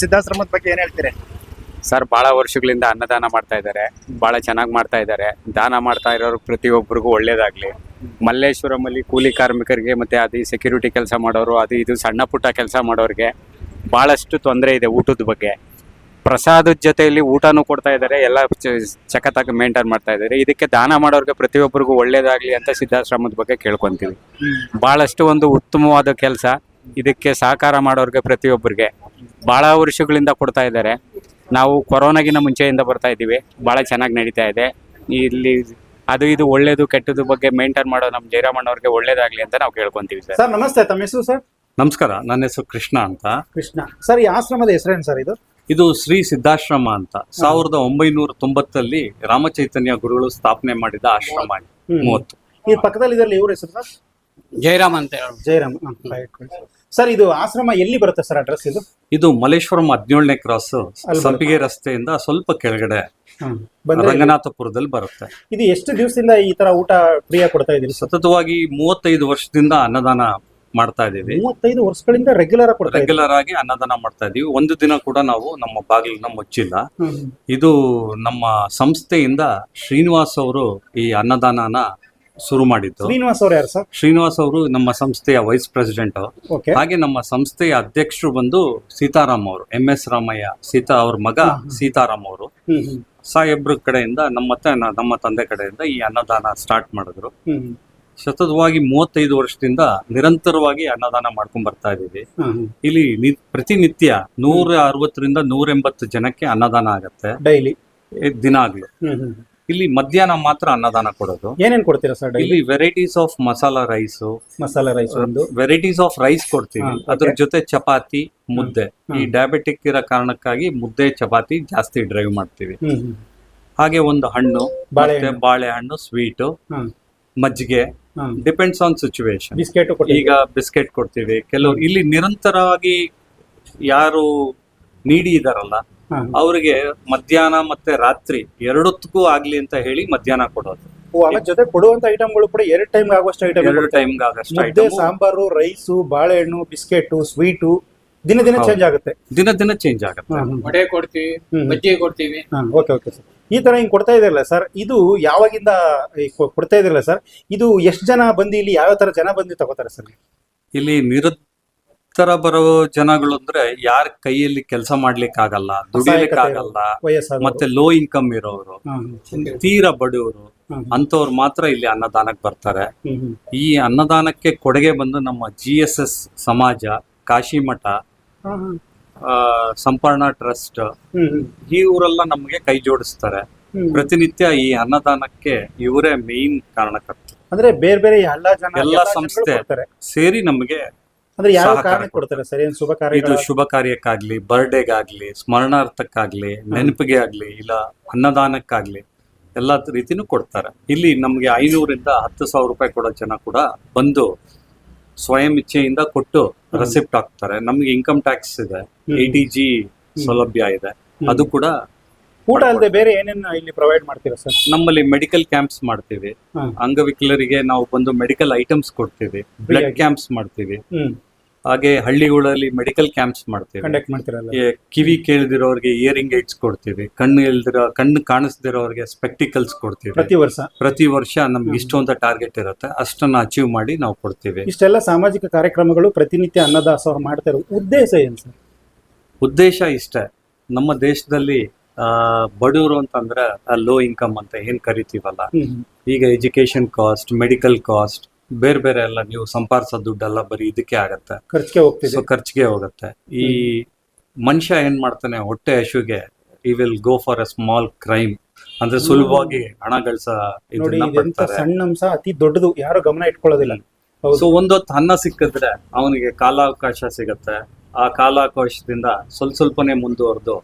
ಸಿದ್ಧಾಶ್ರಮದ ಬಗ್ಗೆ ಏನ್ ಹೇಳ್ತೀರಿ? ಸರ್ ಬಹಳ ವರ್ಷಗಳಿಂದ ಅನ್ನದಾನ ಮಾಡ್ತಾ ಇದ್ದಾರೆ. ಬಹಳ ಚೆನ್ನಾಗಿ ಮಾಡ್ತಾ ಇದ್ದಾರೆ. ದಾನ ಮಾಡ್ತಾ ಇರೋರು ಪ್ರತಿಯೊಬ್ಬರಿಗೂ ಒಳ್ಳೇದಾಗ್ಲಿ. ಮಲ್ಲೇಶ್ವರಮಲ್ಲಿ ಕೂಲಿ ಕಾರ್ಮಿಕರಿಗೆ ಮತ್ತೆ ಅದು ಸೆಕ್ಯೂರಿಟಿ ಕೆಲಸ ಮಾಡೋರು ಅದು ಇದು ಸಣ್ಣ ಪುಟ್ಟ ಕೆಲಸ ಮಾಡೋರಿಗೆ ಬಹಳಷ್ಟು ತೊಂದರೆ ಇದೆ ಊಟದ ಬಗ್ಗೆ. ಪ್ರಸಾದದ ಜೊತೆಯಲ್ಲಿ ಊಟನೂ ಕೊಡ್ತಾ ಇದ್ದಾರೆ. ಎಲ್ಲ ಚಕತ್ತಾಗಿ ಮೇಂಟೈನ್ ಮಾಡ್ತಾ ಇದ್ದಾರೆ. ಇದಕ್ಕೆ ದಾನ ಮಾಡೋರಿಗೆ ಪ್ರತಿಯೊಬ್ಬರಿಗೂ ಒಳ್ಳೇದಾಗ್ಲಿ ಅಂತ ಸಿದ್ಧಾಶ್ರಮದ ಬಗ್ಗೆ ಕೇಳ್ಕೊಂತೀವಿ. ಬಹಳಷ್ಟು ಒಂದು ಉತ್ತಮವಾದ ಕೆಲಸ. ಇದಕ್ಕೆ ಸಹಕಾರ ಮಾಡೋರಿಗೆ ಪ್ರತಿಯೊಬ್ಬರಿಗೆ ಭಾಳ ವರ್ಷಗಳಿಂದ ಕೊಡ್ತಾ ಇದ್ದಾರೆ. ನಾವು ಕೊರೋನಾಗಿನ ಮುಂಚೆಯಿಂದ ಬರ್ತಾ ಇದ್ದೀವಿ. ಭಾಳ ಚೆನ್ನಾಗಿ ನಡೀತಾ ಇದೆ. ಇಲ್ಲಿ ಅದು ಇದು ಒಳ್ಳೇದು ಕೆಟ್ಟದ ಬಗ್ಗೆ ಮೇಂಟೈನ್ ಮಾಡೋ ನಮ್ಮ ಜಯರಾಮಣ್ಣವ್ರಿಗೆ ಒಳ್ಳೇದಾಗ್ಲಿ ಅಂತ ನಾವು ಕೇಳ್ಕೊಂತೀವಿ ಸರ್. ಸರ್ ನಮಸ್ತೆ. ತಮ್ಮ ಹೆಸರು ಸರ್? ನಮಸ್ಕಾರ. ನನ್ನ ಹೆಸರು ಕೃಷ್ಣ ಅಂತ. ಕೃಷ್ಣ. ಸರ್ ಈ ಆಶ್ರಮದ ಹೆಸರೇನು ಸರ್ ಇದು? ಇದು ಶ್ರೀ ಸಿದ್ಧಾಶ್ರಮ ಅಂತ. ಸಾವಿರದ ಒಂಬೈನೂರ ತೊಂಬತ್ತಲ್ಲಿ ರಾಮಚೈತನ್ಯ ಗುರುಗಳು ಸ್ಥಾಪನೆ ಮಾಡಿದ ಆಶ್ರಮ. ಮೂವತ್ತು. ಈ ಪಕ್ಕದಲ್ಲಿ ಇದರಲ್ಲಿ ಇವ್ರ ಹೆಸರು ಸರ್? ಜಯರಾಮ್ ಅಂತ ಹೇಳಿ. ಜಯರಾಮ್. ಸರ್ ಇದು ಆಶ್ರಮ ಎಲ್ಲಿ ಬರುತ್ತೆ ಸರ್ ಅಡ್ರೆಸ್ ಇದು? ಇದು ಮಲ್ಲೇಶ್ವರಂ ಹದಿನೇಳನೇ ಕ್ರಾಸ್ ಸಂಪಿಗೆ ರಸ್ತೆಯಿಂದ ಸ್ವಲ್ಪ ಕೆಳಗಡೆ ಬಂದ್ರೆ ರಂಗನಾಥಪುರದಲ್ಲಿ ಬರುತ್ತೆ. ಇದು ಎಷ್ಟು ದಿವಸದಿಂದ ಈ ತರ ಊಟ ಫ್ರೀಯಾಗಿ ಕೊಡ್ತಾ ಇದೀರಿ ಸರ್? ಸತತವಾಗಿ ಮೂವತ್ತೈದು ವರ್ಷದಿಂದ ಅನ್ನದಾನ ಮಾಡ್ತಾ ಇದೀವಿ ಮೂವತ್ತೈದು ವರ್ಷಗಳಿಂದ ರೆಗ್ಯುಲರ್ ಆಗಿ ಕೊಡ್ತಾ ಇದ್ದೀರಿ? ರೆಗ್ಯುಲರ್ ಆಗಿ ಅನ್ನದಾನ ಮಾಡ್ತಾ ಇದೀವಿ ಒಂದು ದಿನ ಕೂಡ ನಾವು ನಮ್ಮ ಬಾಗಿಲನ್ನ ಮುಚ್ಚಿಲ್ಲ. ಇದು ನಮ್ಮ ಸಂಸ್ಥೆಯಿಂದ ಶ್ರೀನಿವಾಸ್ ಅವರು ಈ ಅನ್ನದಾನನ ಶುರು ಮಾಡಿದ್ದು. ಶ್ರೀನಿವಾಸ್ ಅವ್ರು ಯಾರು ಸರ್? ಶ್ರೀನಿವಾಸ್ ಅವರು ನಮ್ಮ ಸಂಸ್ಥೆಯ ವೈಸ್ ಪ್ರೆಸಿಡೆಂಟ್ ಓಕೆ ಹಾಗೆ ನಮ್ಮ ಸಂಸ್ಥೆಯ ಅಧ್ಯಕ್ಷರು ಬಂದು ಸೀತಾರಾಮ್ ಅವರು ಎಂ ಎಸ್ ರಾಮಯ್ಯ ಸೀತಾ ಅವ್ರ ಮಗ. ಸೀತಾರಾಮ್ ಅವರು. ಸಾಹೇಬ್ರ ಕಡೆಯಿಂದ ನಮ್ಮ ನಮ್ಮ ತಂದೆ ಕಡೆಯಿಂದ ಈ ಅನ್ನದಾನ ಸ್ಟಾರ್ಟ್ ಮಾಡಿದ್ರು. ಸತತವಾಗಿ ಮೂವತ್ತೈದು ವರ್ಷದಿಂದ ನಿರಂತರವಾಗಿ ಅನ್ನದಾನ ಮಾಡ್ಕೊಂಡ್ ಬರ್ತಾ ಇದೀವಿ ಇಲ್ಲಿ ನಿ- ಪ್ರತಿನಿತ್ಯ ನೂರ ಅರವತ್ತರಿಂದ ನೂರ ಎಂಬತ್ತು ಜನಕ್ಕೆ ಅನ್ನದಾನ ಆಗತ್ತೆ. ಡೈಲಿ ಆಗ್ಲಿ ದಿನಾಗ್ಲು. ಇಲ್ಲಿ ಮಧ್ಯಾಹ್ನ ಮಾತ್ರ ಅನ್ನದಾನ ಕೊಡೋದು. ಏನೇನ್ ಕೊಡ್ತೀರಾ ಸರ್ ಡೈಲಿ? ಇಲ್ಲಿ ವೆರೈಟೀಸ್ ಆಫ್ ಮಸಾಲಾ ರೈಸ್ ಮಸಾಲೆ ರೈಸ್ ಒಂದು. ವೆರೈಟೀಸ್ ಆಫ್ ರೈಸ್ ಕೊಡ್ತೀವಿ. ಹಾ, ಅದ್ರ okay. ಜೊತೆ ಚಪಾತಿ ಮುದ್ದೆ. ಈ. ಡಯಾಬಿಟಿಕ್ ಇರೋ ಕಾರಣಕ್ಕಾಗಿ ಮುದ್ದೆ ಚಪಾತಿ ಜಾಸ್ತಿ ಡ್ರೈವ್ ಮಾಡ್ತೀವಿ. ಹ್ಮ್ ಹ್ಮ್. ಹಾಗೆ ಒಂದು ಹಣ್ಣು ಮತ್ತೆ ಬಾಳೆಹಣ್ಣು. ಬಾಳೆಹಣ್ಣು ಸ್ವೀಟು ಹ್ಮ್ ಮಜ್ಜಿಗೆ. Hmm depends on situation biscuit ಈಗ ಬಿಸ್ಕೆಟ್ ಕೊಡ್ತೀವಿ. ಕೆಲವು ಇಲ್ಲಿ ನಿರಂತರವಾಗಿ ಯಾರು ನೀಡಿ ಇದಾರಲ್ಲ ಅವರಿಗೆ ಮಧ್ಯಾಹ್ನ ಮತ್ತೆ ರಾತ್ರಿ ಎರಡೊತ್ತಿಗೂ ಆಗ್ಲಿ ಅಂತ ಹೇಳಿ ಮಧ್ಯಾಹ್ನ ಕೊಡೋದು. ಜೊತೆ ಕೊಡುವಂತ ಐಟಮ್ಗಳು ಕೂಡ ಎರಡು ಟೈಮ್ ಆಗುವಷ್ಟು ಐಟಮ್ ಎರಡು ಟೈಮ್ ಮುದ್ದೆ ಸಾಂಬಾರು ರೈಸು ಬಾಳೆಹಣ್ಣು ಬಿಸ್ಕೆಟ್ ಸ್ವೀಟು ದಿನ ದಿನ ಚೇಂಜ್ ಆಗುತ್ತೆ. ದಿನ ದಿನ ಚೇಂಜ್ ಆಗುತ್ತೆ. ವಡೆ ಕೊಡ್ತೀವಿ. ಮಜ್ಜಿಗೆ ಕೊಡ್ತೀವಿ. ಓಕೆ ಓಕೆ ಸರ್ ಈ ತರ ಹಿಂಗ್ ಕೊಡ್ತಾ ಇದಿರಲ್ಲ ಸರ್ ಇದು ಯಾವಾಗಿಂದ ಕೊಡ್ತಾ ಇದಿರಲ್ಲ ಸರ್ ಇದು ಎಷ್ಟು ಜನ ಬಂದು ಇಲ್ಲಿ ಯಾವ ತರ ಜನ ಬಂದು ತಗೋತಾರೆ ಸರ್ ಇಲ್ಲಿ ನಿರಂತರ ಬರೋ ಜನಗಳು ಅಂದ್ರೆ ಯಾರ ಕೈಯಲ್ಲಿ ಕೆಲಸ ಮಾಡ್ಲಿಕ್ಕೆ ಆಗಲ್ಲ ದುಡಿಲಿಕ್ಕೆ ಆಗಲ್ಲ ಮತ್ತೆ ಲೋ ಇನ್ಕಮ್ ಇರೋರು ತೀರಾ ಬಡವರು ಅಂತವ್ರು ಮಾತ್ರ ಇಲ್ಲಿ ಅನ್ನದಾನಕ್ಕೆ ಬರ್ತಾರೆ. ಈ ಅನ್ನದಾನಕ್ಕೆ ಕೊಡುಗೆ ಬಂದು ನಮ್ಮ ಜಿ ಎಸ್ ಎಸ್ ಸಮಾಜ ಕಾಶಿಮಠ ಆ, ಸಂಪರ್ಣ ಟ್ರಸ್ಟ್ ಇವರೆಲ್ಲ ನಮಗೆ ಕೈ ಜೋಡಿಸ್ತಾರೆ. ಪ್ರತಿನಿತ್ಯ ಈ ಅನ್ನದಾನಕ್ಕೆ ಇವರೇ ಮೇನ್ ಕಾರಣಕರ್ತರು. ಅಂದ್ರೆ ಬೇರೆ ಬೇರೆ ಎಲ್ಲ ಸಂಸ್ಥೆ. ಸೇರಿ ನಮಗೆ ಅಂದ್ರೆ ಯಾವ ಕಾರಣಕ್ಕೆ ಕೊಡ್ತಾರೆ. ಸರ್ ಏನ್ ಶುಭ ಇದು ಕಾರ್ಯ ಶುಭ ಕಾರ್ಯಕ್ಕಾಗ್ಲಿ ಬರ್ಡೇಗಾಗ್ಲಿ ಸ್ಮರಣಾರ್ಥಕ್ಕಾಗ್ಲಿ ನೆನಪಿಗೆ ಆಗ್ಲಿ ಇಲ್ಲ ಅನ್ನದಾನಕ್ಕಾಗ್ಲಿ ಎಲ್ಲ ರೀತಿನೂ ಕೊಡ್ತಾರೆ. ಇಲ್ಲಿ ನಮ್ಗೆ ಐನೂರಿಂದ ಹತ್ತು ಸಾವಿರ ರೂಪಾಯಿ ಕೊಡೋ ಜನ ಕೂಡ ಬಂದು ಸ್ವಯಂ ಇಚ್ಛೆಯಿಂದ ಕೊಟ್ಟು ರೆಸಿಪ್ಟ್ ಹಾಕ್ತಾರೆ. ನಮ್ಗೆ ಇನ್ಕಮ್ ಟ್ಯಾಕ್ಸ್ ಇದೆ ಎ ಟಿ ಜಿ ಸೌಲಭ್ಯ ಇದೆ. ಅದು ಕೂಡ ಊಟ ಅಲ್ಲದೆ ಬೇರೆ ಏನೇನು ಇಲ್ಲಿ ಪ್ರೊವೈಡ್ ಮಾಡ್ತೀರಾ ಸರ್? ನಮ್ಮಲ್ಲಿ ಮೆಡಿಕಲ್ ಕ್ಯಾಂಪ್ಸ್ ಮಾಡ್ತೀವಿ. ಅಂಗವಿಕಲರಿಗೆ ನಾವು ಬಂದು ಮೆಡಿಕಲ್ ಐಟಮ್ಸ್ ಕೊಡ್ತೀವಿ. ಬ್ಲಡ್ ಕ್ಯಾಂಪ್ಸ್ ಮಾಡ್ತೀವಿ. ಹ್ಮ್. ಹಾಗೆ ಹಳ್ಳಿಗಳಲ್ಲಿ ಮೆಡಿಕಲ್ ಕ್ಯಾಂಪ್ಸ್ ಮಾಡ್ತೀವಿ. ಕಂಡಕ್ಟ್ ಮಾಡ್ತಿರಲ್ಲ ಈ ಕಿವಿ ಕೇಳದಿರೋರಿಗೆ ಇಯರಿಂಗ್ ಏಡ್ಸ್ ಕೊಡ್ತೀವಿ. ಕಣ್ಣು ಇಲ್ದಿರೋ ಕಣ್ಣು ಕಾಣಿಸ್ದಿರೋರಿಗೆ ಸ್ಪೆಕ್ಟಿಕಲ್ಸ್ ಕೊಡ್ತೀವಿ. ಪ್ರತಿ ವರ್ಷ? ಪ್ರತಿ ವರ್ಷ ನಮ್ಗೆ ಇಷ್ಟು ಅಂತ ಟಾರ್ಗೆಟ್ ಇರುತ್ತೆ. ಅಷ್ಟನ್ನ ಅಚೀವ್ ಮಾಡಿ ನಾವು ಕೊಡ್ತೀವಿ. ಇಷ್ಟೆಲ್ಲ ಸಾಮಾಜಿಕ ಕಾರ್ಯಕ್ರಮಗಳು ಪ್ರತಿನಿತ್ಯ ಅನ್ನದಾಸೋಹ ಮಾಡ್ತಾ ಇರೋ ಉದ್ದೇಶ ಏನು ಸರ್? ಉದ್ದೇಶ ಇಷ್ಟೇ. ನಮ್ಮ ದೇಶದಲ್ಲಿ ಆ ಬಡವರು ಅಂತಂದ್ರೆ ಲೋ ಇನ್ಕಮ್ ಅಂತ ಏನ್ ಕರಿತೀವಲ್ಲ? ಈಗ ಎಜುಕೇಶನ್ ಕಾಸ್ಟ್ ಮೆಡಿಕಲ್ ಕಾಸ್ಟ್ ಬೇರೆ ಬೇರೆ ಎಲ್ಲ ನೀವು ಸಂಪಾದಿಸೋ ದುಡ್ಡೆಲ್ಲ ಬರೀ ಇದಕ್ಕೆ ಆಗತ್ತೆ. ಖರ್ಚಿಗೆ ಹೋಗ್ತಿದೆ. ಸೊ ಖರ್ಚಿಗೆ ಹೋಗುತ್ತೆ. ಈ ಮನುಷ್ಯ ಏನ್ ಮಾಡ್ತಾನೆ ಹೊಟ್ಟೆ ಹಶುಗೆ ಈ will go for a small crime ಅಂದ್ರೆ ಸುಲಭವಾಗಿ ಹಣ ಗಳಿಸ ನೋಡಿ ಇದನ್ನ ಇದೆಂತ ಪಡ್ತಾರೆ ಸಣ್ಣ ಅಂಶ ಅತಿ ದೊಡ್ಡದು ಯಾರು ಗಮನ ಇಟ್ಕೊಳ್ಳೋದಿಲ್ಲ. ಹೌದು. ಸೊ ಒಂದೊತ್ತು ಅನ್ನ ಸಿಕ್ಕಿದ್ರೆ ಅವನಿಗೆ ಕಾಲಾವಕಾಶ ಸಿಗತ್ತೆ. ಆ ಕಾಲಾವಕಾಶದಿಂದ ಸ್ವಲ್ಪ ಸ್ವಲ್ಪನೇ ಮುಂದುವರೆದು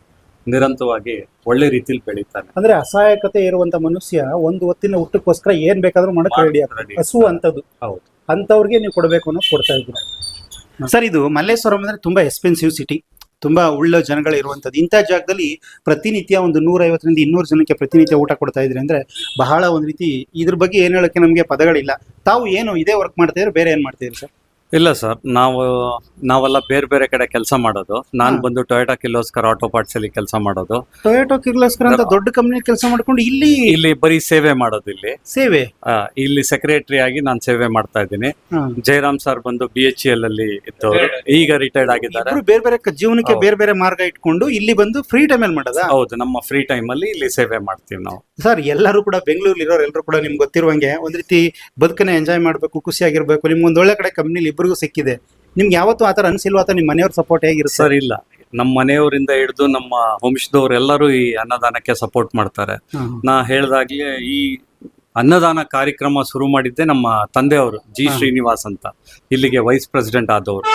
ನಿರಂತರವಾಗಿ ಒಳ್ಳೆ ರೀತಿಯಲ್ಲಿ ಬೆಳೀತಾನೆ. ಅಂದ್ರೆ ಅಸಹಾಯಕತೆ ಇರುವಂತ ಮನುಷ್ಯ ಒಂದು ಹೊತ್ತಿನ ಊಟಕ್ಕೋಸ್ಕರ ಏನ್ ಬೇಕಾದ್ರೂ ಮಾಡಕ್ ರೆಡಿ. ಹಸು ಅಂತದ್ದು ಹೌದು. ಅಂತವ್ರಿಗೆ ನೀವು ಕೊಡಬೇಕು ಅನ್ನೋ ಕೊಡ್ತಾ ಇದ್ದೀರಾ ಸರ್ ಇದು ಮಲ್ಲೇಶ್ವರಂ ಅಂದ್ರೆ ತುಂಬಾ ಎಕ್ಸ್ಪೆನ್ಸಿವ್ ಸಿಟಿ ತುಂಬಾ ಉಳ್ಳ ಜನಗಳು ಇರುವಂತದ್ದು ಇಂಥ ಜಾಗದಲ್ಲಿ ಪ್ರತಿನಿತ್ಯ ಒಂದು ನೂರೈವತ್ತರಿಂದ ಇನ್ನೂರು ಜನಕ್ಕೆ ಪ್ರತಿನಿತ್ಯ ಊಟ ಕೊಡ್ತಾ ಇದ್ರಿ ಅಂದ್ರೆ ಬಹಳ ಒಂದು ರೀತಿ ಇದ್ರ ಬಗ್ಗೆ ಏನ್ ಹೇಳಕ್ಕೆ ನಮಗೆ ಪದಗಳಿಲ್ಲ. ತಾವು ಏನು ಇದೇ ವರ್ಕ್ ಮಾಡ್ತಾ ಇದ್ರೆ ಬೇರೆ ಏನ್ ಮಾಡ್ತಿದ್ರಿ ಸರ್? ಇಲ್ಲ ಸರ್ ನಾವು ನಾವೆಲ್ಲ ಬೇರೆ ಬೇರೆ ಕಡೆ ಕೆಲಸ ಮಾಡೋದು. ನಾನು ಬಂದು ಟೊಯೋಟಾ ಕಿಲೋಸ್ಕರ್ ಆಟೋ ಪಾರ್ಟ್ಸ್ ಅಲ್ಲಿ ಕೆಲಸ ಮಾಡೋದು. ಟೊಯೋಟೋ ಕಿರ್ಲಸ್ಕರ್ ಅಂತ ದೊಡ್ಡ ಕಂಪನಿ ಕೆಲಸ ಮಾಡ್ಕೊಂಡು ಇಲ್ಲಿ ಇಲ್ಲಿ ಬರೀ ಸೇವೆ ಮಾಡೋದು ಇಲ್ಲಿ. ಸೇವೆ? ಆ, ಇಲ್ಲಿ ಸೆಕ್ರೆಟರಿ ಆಗಿ ನಾನು ಸೇವೆ ಮಾಡ್ತಾ ಇದ್ದೀನಿ. ಹಾ. ಜಯರಾಮ್ ಸರ್ ಬಂದು ಬಿ ಎಚ್ ಎಲ್ ಅಲ್ಲಿ ಇದ್ದವರು. ಈಗ ರಿಟೈರ್ಡ್ ಆಗಿದ್ದಾರೆ. ಇಬ್ರು ಬೇರೆ ಬೇರೆ ಕ- ಜೀವನಕ್ಕೆ ಹೌದು. ಬೇರೆ ಬೇರೆ ಮಾರ್ಗ ಇಟ್ಕೊಂಡು ಇಲ್ಲಿ ಬಂದು ಫ್ರೀ ಟೈಮ್ ಅಲ್ಲಿ ಮಾಡೋದು? ಹೌದು ನಮ್ಮ ಫ್ರೀ ಟೈಮ್ ಅಲ್ಲಿ ಇಲ್ಲಿ ಸೇವೆ ಮಾಡ್ತೀವಿ ನಾವು. ಸರ್ ಎಲ್ಲರೂ ಕೂಡ ಬೆಂಗಳೂರಲ್ಲಿ ಇರೋರು ಎಲ್ಲರೂ ಕೂಡ ನಿಮ್ಗೆ ಗೊತ್ತಿರುವಂಗೆ ಒಂದ್ ರೀತಿ ಬದುಕನ್ನ ಎಂಜಾಯ್ ಮಾಡಬೇಕು ಖುಷಿಯಾಗಿರ್ಬೇಕು. ನಿಮ್ಗೆ ಒಂದ್ ಒಳ್ಳೆ ಕಡೆ ಕಂಪ್ನಿಲಿ ಇಬ್ಬರಿಗೂ ಸಿಕ್ಕಿದೆ. ನಿಮ್ಗೆ ಯಾವತ್ತೂ ಆತರ ಅನ್ಸಿಲ್ವಾ? ಅಥವಾ ನಿಮ್ಮ ಮನೆಯವ್ರ ಸಪೋರ್ಟ್ ಹೇಗಿರುತ್ತೆ? ಸರ್ ಇಲ್ಲ. ನಮ್ಮ ಮನೆಯವರಿಂದ ಹಿಡಿದು ನಮ್ಮ ವಂಶದವ್ರು ಎಲ್ಲರೂ ಈ ಅನ್ನದಾನಕ್ಕೆ ಸಪೋರ್ಟ್ ಮಾಡ್ತಾರೆ. ನಾ ಹೇಳ್ದಾಗ್ಲೇ ಈ ಅನ್ನದಾನ ಕಾರ್ಯಕ್ರಮ ಶುರು ಮಾಡಿದ್ದೆ ನಮ್ಮ ತಂದೆಯವರು ಜಿ. ಶ್ರೀನಿವಾಸ್ ಅಂತ. ಇಲ್ಲಿಗೆ ವೈಸ್ ಪ್ರೆಸಿಡೆಂಟ್ ಆದವರು.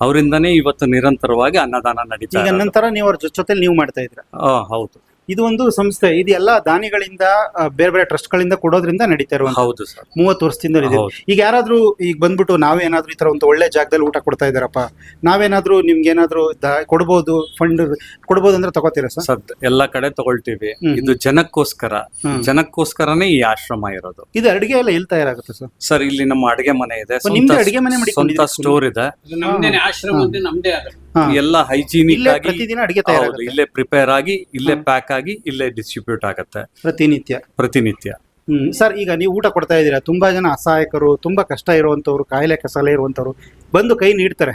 ಅವರಿಂದನೇ ಇವತ್ತು ನಿರಂತರವಾಗಿ ಅನ್ನದಾನ ನಡೀತಾ ಈಗ. ನಂತರ ನೀವು ಅವ್ರ ಜೊತೆ ನೀವು ಮಾಡ್ತಾ ಇದ್ರ ಆ, ಹೌದು. ಇದು ಒಂದು ಸಂಸ್ಥೆ. ಇದು ಎಲ್ಲ ದಾನಿಗಳಿಂದ ಬೇರೆ ಬೇರೆ ಟ್ರಸ್ಟ್ ಗಳಿಂದ ಕೊಡೋದ್ರಿಂದ ನಡೀತಾ ಇರುವಂತ ಹೌದು ಸರ್. ಮೂವತ್ತು ವರ್ಷದಿಂದ ಇದೆ. ಹೌದು. ಈಗ ಯಾರಾದ್ರೂ ಈಗ ಬಂದ್ಬಿಟ್ಟು ನಾವೇನಾದ್ರೂ ಈ ತರ ಒಂದು ಒಳ್ಳೆ ಜಾಗದಲ್ಲಿ ಊಟ ಕೊಡ್ತಾ ಇದಾರಪ್ಪ ನಾವೇನಾದ್ರೂ ನಿಮ್ಗೆ ಏನಾದ್ರೂ ದ- ಕೊಡ್ಬೋದು ಫಂಡ್ ಕೊಡ್ಬೋದು ಅಂದ್ರೆ ತಗೋತೀರಾ ಸರ್? ಸರ್ ಎಲ್ಲ ಕಡೆ ತಗೊಳ್ತೀವಿ. ಹ್ಮ್. ಇದು ಜನಕ್ಕೋಸ್ಕರ. ಹ್ಮ್. ಜನಕ್ಕೋಸ್ಕರನೇ ಈ ಆಶ್ರಮ ಇರೋದು. ಇದು ಅಡಿಗೆ ಎಲ್ಲ ಎಲ್ಲಿ ತಯಾರಾಗುತ್ತೆ ಸರ್? ಸರ್ ಇಲ್ಲಿ ನಮ್ಮ ಅಡಿಗೆ ಮನೆ ಇದೆ. ಓ, ನಿಮ್ದೇ ಅಡ್ಗೆ ಮನೆ? ಸ್ವಂತ ಸ್ಟೋರ್ ಇದೆ. ಅದು ನಮ್ದೇನೆ ಆಶ್ರಮ ಅಂದ್ರೆ ನಮ್ದೇ ಅದು ಹಾ. ಎಲ್ಲ ಹೈಜೀನಿಕ್ ಇಲ್ಲೇ ಆಗಿ ಪ್ರತಿದಿನ ಅಡಿಗೆ ಹೌದು ಇಲ್ಲೇ ಪ್ರಿಪೇರ್ ಆಗಿ ಇಲ್ಲೇ ಪ್ಯಾಕ್ ಆಗಿ ಇಲ್ಲೇ ಡಿಸ್ಟ್ರಿಬ್ಯೂಟ್ ಆಗತ್ತೆ. ಪ್ರತಿನಿತ್ಯ. ಪ್ರತಿನಿತ್ಯ. ಹ್ಮ್. ಸರ್ ಈಗ ನೀವು ಊಟ ಕೊಡ್ತಾ ಇದ್ದೀರಾ? ತುಂಬಾ ಜನ ಅಸಹಾಯಕರು ತುಂಬಾ ಕಷ್ಟ ಇರುವಂತವ್ರು ಕಾಯಿಲೆ ಕಸಲೆ ಇರುವಂತವ್ರು ಬಂದು ಕೈ ನೀಡ್ತಾರೆ.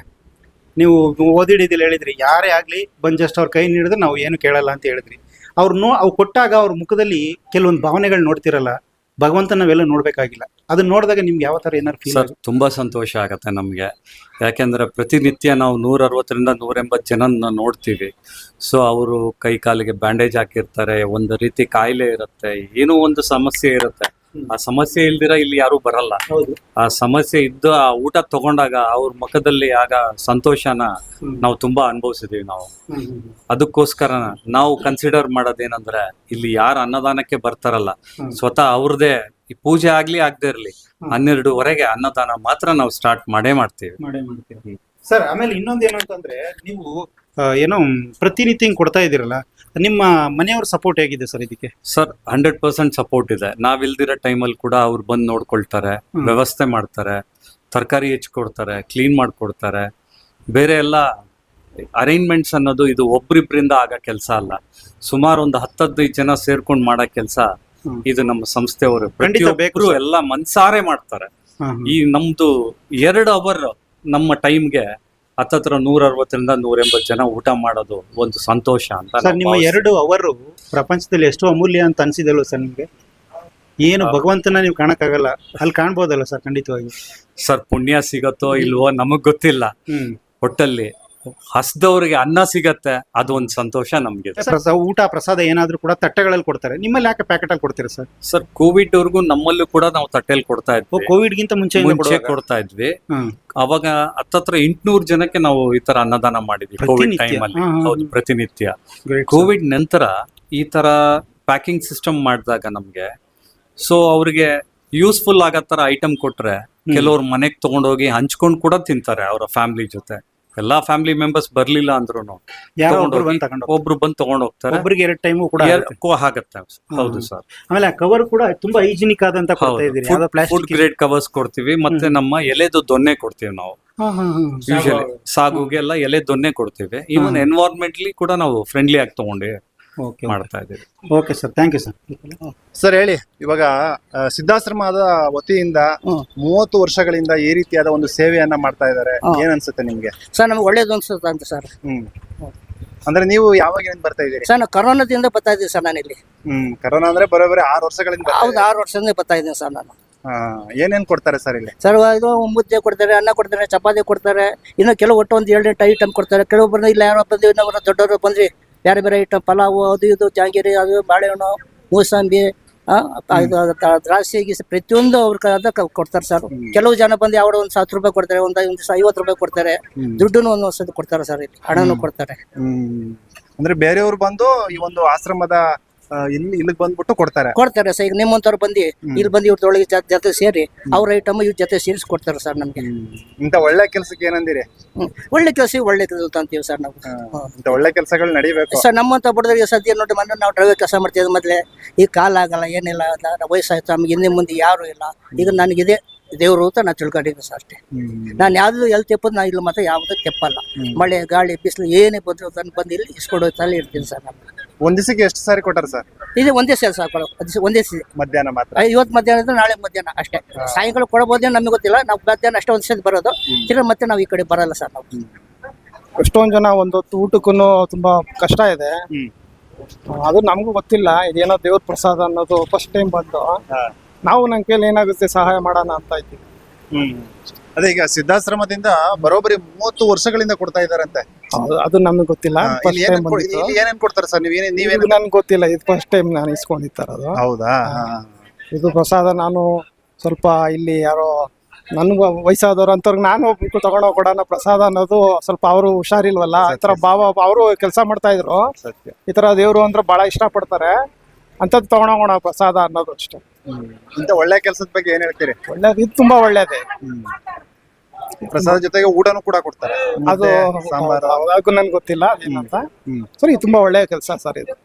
ನೀವು ಓದಿಡಿದಿಲ್ಲ ಹೇಳಿದ್ರಿ ಯಾರೇ ಆಗ್ಲಿ ಬಂದ್ ಜಸ್ಟ್ ಅವ್ರ ಕೈ ನೀಡಿದ್ರೆ ನಾವು ಏನು ಕೇಳಲ್ಲ ಅಂತ ಹೇಳಿದ್ರಿ. ಅವ್ರು ನೋ ಅವ್ರು ಕೊಟ್ಟಾಗ ಅವ್ರ ಮುಖದಲ್ಲಿ ಕೆಲವೊಂದು ಭಾವನೆಗಳು ನೋಡ್ತಿರಲ್ಲ. ಭಗವಂತ ನಾವೆಲ್ಲ ನೋಡ್ಬೇಕಾಗಿಲ್ಲ. ಅದನ್ನ ನೋಡಿದಾಗ ನಿಮ್ಗೆ ಯಾವ ತರ ಏನಾರು ಫೀಲ್ ಸರ್ ತುಂಬಾ ಸಂತೋಷ ಆಗತ್ತೆ ನಮ್ಗೆ. ಯಾಕೆಂದ್ರೆ ಪ್ರತಿನಿತ್ಯ ನಾವು ನೂರ ಅರವತ್ತರಿಂದ ನೂರ ಎಂಬತ್ತು ಜನ ನೋಡ್ತೀವಿ. ಸೊ ಅವರು ಕೈ ಕಾಲಿಗೆ ಬ್ಯಾಂಡೇಜ್ ಹಾಕಿರ್ತಾರೆ ಒಂದು ರೀತಿ ಕಾಯಿಲೆ ಇರುತ್ತೆ ಏನೋ ಒಂದು ಸಮಸ್ಯೆ ಇರುತ್ತೆ. ಆ ಸಮಸ್ಯೆ ಇಲ್ದಿರ ಇಲ್ಲಿ ಯಾರು ಬರಲ್ಲ. ಆ ಸಮಸ್ಯೆ ಇದ್ದ ಆ ಊಟ ತಗೊಂಡಾಗ ಅವ್ರ ಮುಖದಲ್ಲಿ ಆಗ ಸಂತೋಷನ. ನಾವು ತುಂಬಾ ಅನುಭವಿಸಿದೀವಿ ನಾವು. ಅದಕ್ಕೋಸ್ಕರ ನಾವು ಕನ್ಸಿಡರ್ ಮಾಡೋದೇನಂದ್ರೆ ಇಲ್ಲಿ ಯಾರು ಅನ್ನದಾನಕ್ಕೆ ಬರ್ತಾರಲ್ಲ. ಸ್ವತಃ ಅವ್ರದೇ ಈ ಪೂಜೆ ಆಗ್ಲಿ ಆಗದೆ ಇರ್ಲಿ. ಹನ್ನೆರಡುವರೆಗೆ ಅನ್ನದಾನ ಮಾತ್ರ ನಾವು ಸ್ಟಾರ್ಟ್ ಮಾಡೇ ಮಾಡ್ತೀವಿ. ಮಾಡೇ ಮಾಡ್ತೀವಿ. ಸರ್ ಆಮೇಲೆ ಇನ್ನೊಂದು ಏನು ಅಂತಂದ್ರೆ ನೀವು ಏನೋ ಪ್ರತಿನಿತ್ಯ ಹಿಂಗ್ ಕೊಡ್ತಾ ಇದ್ದೀರಲ್ಲ ನಿಮ್ಮ ಮನೆಯವ್ರ ಸಪೋರ್ಟ್ ಹೇಗಿದೆ ಸರ್ ಇದಕ್ಕೆ? ಸರ್ ಹಂಡ್ರೆಡ್ ಪರ್ಸೆಂಟ್ ಸಪೋರ್ಟ್ ಇದೆ. ನಾವು ಇಲ್ದಿರೋ ಟೈಮಲ್ಲಿ ಕೂಡ ಅವ್ರು ಬಂದು ನೋಡ್ಕೊಳ್ತಾರೆ ವ್ಯವಸ್ಥೆ ಮಾಡ್ತಾರೆ ತರಕಾರಿ ಹೆಚ್ಚಿಕೊಡ್ತಾರೆ ಕ್ಲೀನ್ ಮಾಡಿಕೊಡ್ತಾರೆ. ಬೇರೆ ಎಲ್ಲ ಅರೇಂಜ್ಮೆಂಟ್ಸ್ ಅನ್ನೋದು ಇದು ಒಬ್ರಿಬ್ರಿಂದ ಆಗೋ ಕೆಲಸ ಅಲ್ಲ. ಸುಮಾರು ಒಂದು ಹತ್ತದೈದು ಜನ ಸೇರ್ಕೊಂಡು ಮಾಡೋ ಕೆಲಸ ಇದು ನಮ್ಮ ಸಂಸ್ಥೆಯವರು. ಸರ್. ಎಲ್ಲ ಮನ್ಸಾರೆ ಮಾಡ್ತಾರೆ. ಈ ನಮ್ದು ಎರಡು ಅವರ್ ನಮ್ಮ ಟೈಮ್ಗೆ ಹತ್ತತ್ರ ನೂರ ಅರವತ್ತರಿಂದ ನೂರ ಎಂಬತ್ತು ಜನ ಊಟ ಮಾಡೋದು ಒಂದು ಸಂತೋಷ ಅಂತ ಸರ್ ನಿಮ್ಮ. ಎರಡು ಅವರು ಪ್ರಪಂಚದಲ್ಲಿ ಎಷ್ಟು ಅಮೂಲ್ಯ ಅಂತ ಅನ್ಸಿದಲ್ವ ಸರ್ ನಿಮ್ಗೆ? ಏನು ಭಗವಂತನ ನೀವು ಕಾಣಕ್ಕಾಗಲ್ಲ. ಅಲ್ಲಿ ಕಾಣ್ಬೋದಲ್ಲ ಸರ್ ಖಂಡಿತವಾಗಿ? ಸರ್ ಪುಣ್ಯ ಸಿಗತ್ತೋ ಇಲ್ವೋ ನಮಗ್ ಗೊತ್ತಿಲ್ಲ. ಹ್ಮ್. ಒಟ್ಟಲ್ಲಿ ಹಸ್ದವ್ರಿಗೆ ಅನ್ನ ಸಿಗತ್ತೆ ಅದು ಒಂದು ಸಂತೋಷ ನಮ್ಗೆ ಪ್ರಸ- ಊಟ ಪ್ರಸಾದ ಏನಾದ್ರು ಕೂಡ ತಟ್ಟೆಗಳಲ್ಲಿ ಕೊಡ್ತಾರೆ. ನಿಮ್ಮಲ್ಲಿ ಯಾಕೆ ಪ್ಯಾಕೆಟ್ ಅಲ್ಲಿ ಕೊಡ್ತೀರಾ ಸರ್? ಸರ್ ಕೋವಿಡ್ ವರ್ಗು ನಮ್ಮಲ್ಲೂ ಕೂಡ ನಾವು ತಟ್ಟೆಯಲ್ಲಿ ಕೊಡ್ತಾ ಇದ್ವಿ. ಕೋವಿಡ್ ಗಿಂತ ಮುಂಚೆ ಮುಂಚೆ ಕೊಡ್ತಾ ಇದ್ವಿ. ಅವಾಗ ಹತ್ತತ್ರ ಎಂಟ್ನೂರ್ ಜನಕ್ಕೆ ನಾವು ಈ ತರ ಅನ್ನದಾನ ಮಾಡಿದ್ವಿ ಕೋವಿಡ್ ಪ್ರತಿನಿತ್ಯ? ಟೈಮ್ ಅಲ್ಲಿ. ಹಾ, ಹಾ, ಹೌದು ಹಾ. ಪ್ರತಿನಿತ್ಯ ಕೋವಿಡ್ ನಂತರ ಈ ತರ ಪ್ಯಾಕಿಂಗ್ ಸಿಸ್ಟಮ್ ಮಾಡಿದಾಗ ನಮ್ಗೆ ಸೊ ಅವ್ರಿಗೆ ಯೂಸ್ಫುಲ್ ಆಗೋ ತರ ಐಟಮ್ ಕೊಟ್ರೆ. ಕೆಲವ್ರು ಮನೆಗ್ ತಗೊಂಡೋಗಿ ಹಂಚ್ಕೊಂಡ್ ಕೂಡ ತಿಂತಾರೆ ಅವರ ಫ್ಯಾಮಿಲಿ ಜೊತೆ. ಎಲ್ಲಾ ಫ್ಯಾಮಿಲಿ ಮೆಂಬರ್ಸ್ ಬರ್ಲಿಲ್ಲ ಅಂದ್ರು ಯಾರೋ ಒಬ್ರು ಬಂದ್ ತಗೊಂಡು ಒಬ್ರು ಬಂದು ತಗೊಂಡ್ ಹೋಗ್ತಾರೆ ಒಬ್ರಿಗೆ ಎರಡು ಟೈಮ್ ಕೂಡ ಆಗುತ್ತೆ. ಆಗತ್ತೆ. ಹೌದು ಸರ್. ಆಮೇಲೆ ಆ ಕವರ್ ಕೂಡ ತುಂಬಾ ಹೈಜಿನಿಕ್ ಆದಂತ ಕೊಡ್ತಾ ಇದ್ದೀರಿ. ಯಾವ್ದೋ ಫುಡ್ ಪ್ಲಾಸ್ಟಿಕ್ ಗ್ರೇಡ್ ಕವರ್ಸ್ ಕೊಡ್ತೀವಿ ಮತ್ತೆ ನಮ್ಮ ಎಲೆದು ದೊನ್ನೆ ಕೊಡ್ತೀವಿ ನಾವು. ಯೂಶಲಿ ಸಾಗುಗೆಲ್ಲ ಎಲೆ ದೊನ್ನೆ ಕೊಡ್ತೀವಿ. ಈವನ್ ಎನ್ವೈರನ್ಮೆಂಟ್ಲಿ ಎನ್ವೈರ್ಮೆಂಟ್ಲಿ ಕೂಡ ನಾವು ಫ್ರೆಂಡ್ಲಿ ಆಗಿ ತಗೊಂಡು. ಮಾಡ್ತಾ ಇದ್ದೀವಿ. Okay sir thank you sir. Sir ಹೇಳಿ ಇವಾಗ ಆ, ಸಿದ್ಧಾಶ್ರಮದ ವತಿಯಿಂದ. ಮೂವತ್ತು ವರ್ಷಗಳಿಂದ ಈ ರೀತಿಯಾದ ಒಂದು ಸೇವೆಯನ್ನ ಮಾಡ್ತಾ ಇದ್ದಾರೆ. ಏನ್ ಅನ್ಸುತ್ತೆ ನಿಮ್ಗೆ? ಸರ್ ನಮ್ಗೆ ಒಳ್ಳೇದು ಅನ್ಸುತ್ತೆ ಅಂತ ಸರ್. ಹ್ಮ್. ಅಂದ್ರೆ ನೀವು ಯಾವಾಗ ಬರ್ತಾ ಇದ್ದೀರಿ? ಸರ್ ನಾವು ಕರೋನಾದಿಂದ ಬರ್ತಾ ಇದ್ದೀನಿ ಸರ್ ನಾನಿಲ್ಲಿ. ಇಲ್ಲಿ ಹ್ಮ್. ಕರೋನಾ ಅಂದ್ರೆ ಬರೋಬ್ಬರಿ ಆರು ವರ್ಷಗಳಿಂದ ಬರ್ತಾ ಹೌದು ಆರು ವರ್ಷದಿಂದ ಬರ್ತಾ ಇದ್ದೀನಿ ಸರ್ ನಾನು. ಹಾ, ಏನೇನ್ ಕೊಡ್ತಾರೆ ಸರ್ ಇಲ್ಲಿ? ಸರ್ ಇದು ಮುದ್ದೆ ಕೊಡ್ತಾರೆ ಅನ್ನ ಕೊಡ್ತಾರೆ ಚಪಾತಿ ಕೊಡ್ತಾರೆ ಇನ್ನು ಕೆಲವು ಒಟ್ಟು ಒಂದು ಎರಡು ಎಂಟು ಐಟಮ್ ಕೊಡ್ತಾರೆ. ಕೆಲವೊಬ್ಬರನ್ನ ಇಲ್ಲ ಯಾರೋ ಬಂದು ಇನ್ನೊಬ್ಬರು ದೊಡ್ಡವರು ಬಂದ್ರಿ ಬೇರೆ ಬೇರೆ ಐಟಮ್ ಪಲಾವು ಅದು ಇದು ಜಾಂಗೀರಿ ಅದು ಬಾಳೆಹಣ್ಣು ಮೂಸಂಬಿ ದ್ರಾಕ್ಷಿ ಗೀಸಿ ಪ್ರತಿಯೊಂದು ಅವ್ರ ಕೊಡ್ತಾರೆ ಸರ್. ಕೆಲವು ಜನ ಬಂದು ಯಾವ ಒಂದು ಸಾವಿರ ರೂಪಾಯಿ ಕೊಡ್ತಾರೆ ಒಂದ್ ಒಂದ್ ಐವತ್ತು ರೂಪಾಯಿ ಕೊಡ್ತಾರೆ. ದುಡ್ಡುನು ಒಂದ್ ಒಂದು ವರ್ಷದ ಕೊಡ್ತಾರೆ ಸರ್ ಇಲ್ಲಿ ಹಣನೂ ಕೊಡ್ತಾರೆ. ಅಂದ್ರೆ ಬೇರೆಯವ್ರು ಬಂದು ಈ ಒಂದು ಆಶ್ರಮದ ಇಲ್ಲಿ ಇಲ್ಲಿಗೆ ಬಂದ್ಬಿಟ್ಟು ಕೊಡ್ತಾರೆ. ಕೊಡ್ತಾರೆ ಸರ್. ಈಗ ನಿಮ್ಮಂತವ್ರು ಬಂದು. ಇಲ್ಲಿ ಬಂದು ಇವ್ರದೊಳಗೆ ಜೊತೆ ಸೇರಿ ಅವ್ರ ಐಟಮ್ ಇವ್ರ ಜೊತೆ ಸೇರಿಸಿ ಕೊಡ್ತಾರೆ ಸರ್ ನಮ್ಗೆ. ಇಂತ ಒಳ್ಳೆ ಕೆಲ್ಸಕ್ಕೆ ಏನಂದಿರಿ? ಹ್ಮ್. ಒಳ್ಳೆ ಕೆಲಸ ಒಳ್ಳೆ ಕೆಲಸ ಅಂತೀವಿ ಸರ್ ನಾವು. ಇಂತ ಒಳ್ಳೆ ಕೆಲಸಗಳು ನಡಿಬೇಕು. ಸರ್ ನಮ್ಮಂತ ಬಡದರಿಗೆ ಸದ್ಯ ನೋಡಿ ಮೊನ್ನೆ ನಾವು ಡ್ರೈವರ್ ಕೆಲಸ ಮಾಡ್ತಿದ್ವಿ ಮೊದಲೇ ಈಗ ಕಾಲ ಆಗಲ್ಲ ಏನಿಲ್ಲ ವಯಸ್ಸಾಯ್ತು ನಮ್ಗೆ ಹಿಂದೆ ಮುಂದೆ ಯಾರು ಇಲ್ಲ. ಈಗ ನನಗಿದೆ ದೇವರು ಅಂತ ನಾ ತಿಳ್ಕೊಂಡಿದ್ದೆ ಸರ್ ಅಷ್ಟೇ. ನಾನು ಯಾವ್ದು ಎಲ್ಲಿ ತೆಪ್ಪದ್ ನಾನು ಇಲ್ಲಿ ಮಾತ್ರ ಯಾವ್ದು ತೆಪ್ಪಲ್ಲ. ಮಳೆ ಗಾಳಿ ಬಿಸಿಲು ಏನೇ ಬಂದ್ರು ನಾನು ಬಂದು ಇಲ್ಲಿ ಇಸ್ಕೊಡೋತಲ್ಲಿ ಇರ್ತೀನಿ ಸರ್ ನಾನು ಒಂದ್ ದಿವಸಕ್ಕೆ ಎಷ್ಟು ಸಾರಿ ಕೊಟ್ಟಾರ ಸರ್? ಇದು ಒಂದೇ ಸೇಲ್ ಸಾಕು ಒಂದೇ ಸಲ ಮಧ್ಯಾಹ್ನ ಮಾತ್ರ. ಇವತ್ತು ಮಧ್ಯಾಹ್ನ ಇದ್ರೆ ನಾಳೆ ಮಧ್ಯಾಹ್ನ ಅಷ್ಟೇ. ಸಾಯಂಕಾಲ ಕೊಡಬಹುದೇ ನಮಗೆ ಗೊತ್ತಿಲ್ಲ. ನಾವು ಮಧ್ಯಾಹ್ನ ಅಷ್ಟೇ ಒಂದು ಸತಿ ಬರೋದು. ತಿರ್ಗಾ ಮತ್ತೆ ನಾವು ಈ ಕಡೆ ಬರಲ್ಲ ಸರ್ ನಾವು. ಎಷ್ಟೊಂದ್ ಜನ ಒಂದೊತ್ತು ಊಟಕ್ಕೂ ತುಂಬಾ ಕಷ್ಟ ಇದೆ. ಅದು ನಮಗೂ ಗೊತ್ತಿಲ್ಲ. ಇದೇನೋ ದೇವ್ರ ಪ್ರಸಾದ ಅನ್ನೋದು ಫಸ್ಟ್ ಟೈಮ್ ಬಂದು. ನಾವು ನನ್ ಕೈಲಿ ಏನಾಗುತ್ತೆ ಸಹಾಯ ಮಾಡೋಣ ಅಂತ ಇದ್ದೀವಿ. ಅದೇ ಈಗ ಸಿದ್ಧಾಶ್ರಮದಿಂದ ಬರೋಬ್ಬರಿ ಮೂವತ್ತು ವರ್ಷಗಳಿಂದ ಕೊಡ್ತಾ ಇದಾರಂತೆ ಅದು- ನಮಗೆ ಗೊತ್ತಿಲ್ಲ. ಫಸ್ಟ್ ಟೈಮ್ ಏನೇನ್ ಬಂದಿತ್ತು. ಕೊಡ್ತಾರೆ ಸರ್ ನೀವೇನು ನೀವೇನ್ ಇದು ನನ್ಗೆ ಗೊತ್ತಿಲ್ಲ ಇದು ಫಸ್ಟ್ ಟೈಮ್ ನಾನು ಇಸ್ಕೊಂಡಿದ್ದಾರದು ಹೌದಾ? ಹಾ. ಇದು ಪ್ರಸಾದ ನಾನು ಸ್ವಲ್ಪ ಇಲ್ಲಿ ಯಾರೋ ನನ್ ವಯಸ್ಸಾದವ್ರು ಅಂತವ್ರಿಗೆ ನಾನು ಒಬ್ಬ ತಗೊಂಡೋಗಿ ಕೊಡೋಣ ಪ್ರಸಾದ ಅನ್ನೋದು ಸ್ವಲ್ಪ ಅವರು ಹುಷಾರಿಲ್ವಲ್ಲ? ಈ ತರ ಬಾಬಾ ಅವರು ಕೆಲಸ ಮಾಡ್ತಾ ಇದ್ರು. ಸತ್ಯ. ಈ ತರ ದೇವ್ರು ಅಂದ್ರೆ ಬಹಳ ಇಷ್ಟಪಡ್ತಾರೆ. ಅಂತದ್ ತಗೊಂಡೋಗೋಣ ಪ್ರಸಾದ ಅನ್ನೋದು ಅಷ್ಟೇ. ಅಂತ ಒಳ್ಳೆ ಕೆಲಸದ ಬಗ್ಗೆ ಏನ್ ಹೇಳ್ತೀರಿ? ಒಳ್ಳೇದು ಇದು ತುಂಬಾ ಒಳ್ಳೇದೇ ಪ್ರಸಾದ ಜೊತೆಗೆ ಊಟನೂ ಕೂಡ ಕೊಡ್ತಾರೆ. ಅದು ಸಾಂಬಾರು. ಅದಕ್ಕೂ ಅದು ನನ್ಗೆ ಗೊತ್ತಿಲ್ಲ ಏನಂತ ಸರಿ ತುಂಬಾ ಒಳ್ಳೆಯ ಕೆಲಸ ಸರ್ ಇದು.